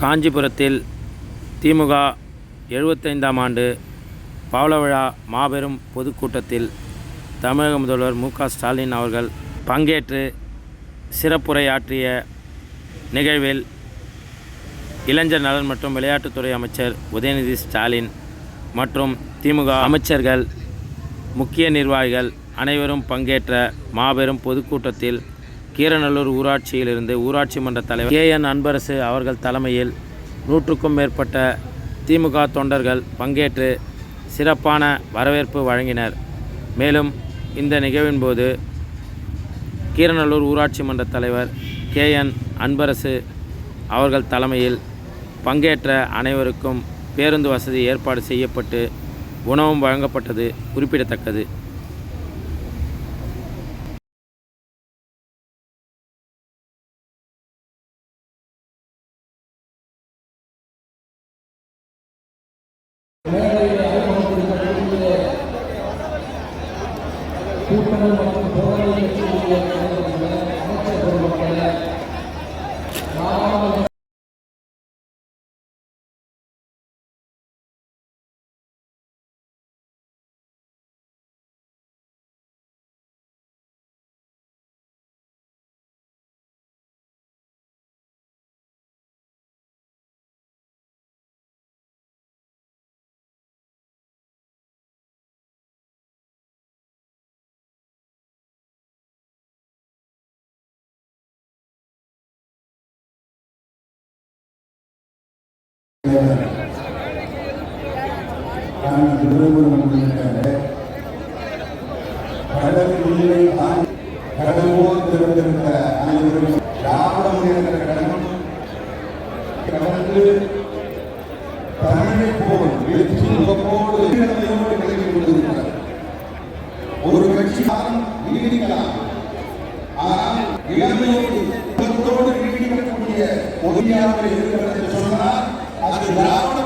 காஞ்சிபுரத்தில் திமுக எழுபத்தைந்தாம் ஆண்டு பவளவிழா மாபெரும் பொதுக்கூட்டத்தில் தமிழக முதல்வர் மு க ஸ்டாலின் அவர்கள் பங்கேற்று சிறப்புரையாற்றிய நிகழ்வில் இளைஞர் நலன் மற்றும் விளையாட்டுத்துறை அமைச்சர் உதயநிதி ஸ்டாலின் மற்றும் திமுக அமைச்சர்கள் முக்கிய நிர்வாகிகள் அனைவரும் பங்கேற்ற மாபெரும் பொதுக்கூட்டத்தில் கீரநல்லூர் ஊராட்சியிலிருந்து ஊராட்சி மன்ற தலைவர் கே என் அன்பரசு அவர்கள் தலைமையில் நூற்றுக்கும் மேற்பட்ட திமுக தொண்டர்கள் பங்கேற்று சிறப்பான வரவேற்பு வழங்கினர். மேலும் இந்த நிகழ்வின் போது கீரநல்லூர் ஊராட்சி மன்ற தலைவர் கே என் அன்பரசு அவர்கள் தலைமையில் பங்கேற்ற அனைவருக்கும் பேருந்து வசதி ஏற்பாடு செய்யப்பட்டு உணவும் வழங்கப்பட்டது குறிப்பிடத்தக்கது. கூட்டங்கள் மற்றும் போராளிகளுக்கு அமைச்சர் பொருள் கடலோடு திறந்திருந்த அனைவரும் கடந்து தமிழை போல் வெற்றி முகமோடு இளமையோடு கொண்டிருக்கிறார் ஒரு கட்சி காலம் நீடிக்கலாம் ஆனால் இளமையோடு நீடிக்கக்கூடிய பொதுமையாக இருக்கிறது என்று అది ద్రావణ